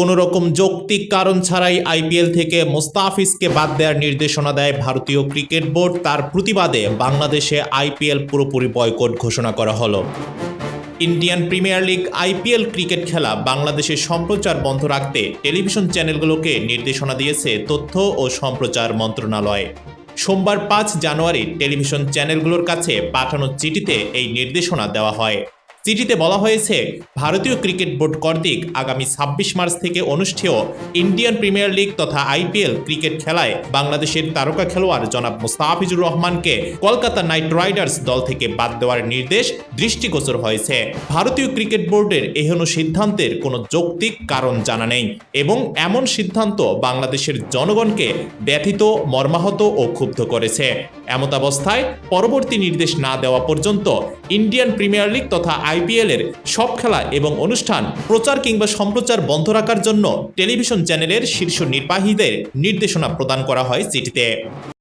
কোনো রকম যৌক্তিক কারণ ছাড়াই আইপিএল থেকে মোস্তাফিজকে বাদ দেওয়ার নির্দেশনা দেয় ভারতীয় ক্রিকেট বোর্ড। তার প্রতিবাদে বাংলাদেশে আইপিএল পুরোপুরি বয়কট ঘোষণা করা হলো। Indian Premier League IPL cricket খেলা বাংলাদেশে সম্প্রচার বন্ধ রাখতে টেলিভিশন চ্যানেলগুলোকে নির্দেশনা দিয়েছে তথ্য ও সম্প্রচার মন্ত্রণালয়। সোমবার পাঁচ জানুয়ারি টেলিভিশন চ্যানেলগুলোর কাছে পাঠানো চিঠিতে এই নির্দেশনা দেওয়া হয়। চিঠিতে বলা হয়েছে, ভারতীয় ক্রিকেট বোর্ড কর্তৃক আগামী ছাব্বিশ মার্চ থেকে অনুষ্ঠেয় ইন্ডিয়ান প্রিমিয়ার লিগ তথা আইপিএল ক্রিকেট খেলায় বাংলাদেশের তারকা খেলোয়াড় জনাব মুস্তাফিজুর রহমানকে কলকাতা নাইট রাইডার্স দল থেকে বাদ দেওয়ার নির্দেশ দৃষ্টিগোচর হয়েছে। ভারতীয় ক্রিকেট বোর্ডের এহেন সিদ্ধান্তের কোনো যৌক্তিক কারণ জানা নেই এবং এমন সিদ্ধান্ত বাংলাদেশের জনগণকে ব্যথিত, মর্মাহত ও ক্ষুব্ধ করেছে। এমতাবস্থায় পরবর্তী নির্দেশ না দেওয়া পর্যন্ত ইন্ডিয়ান প্রিমিয়ার লিগ তথা আইপিএল এর সব খেলা এবং অনুষ্ঠান প্রচার কিংবা সম্প্রচার বন্ধ রাখার জন্য টেলিভিশন চ্যানেলের শীর্ষ নির্বাহীদের নির্দেশনা প্রদান করা হয় চিঠিতে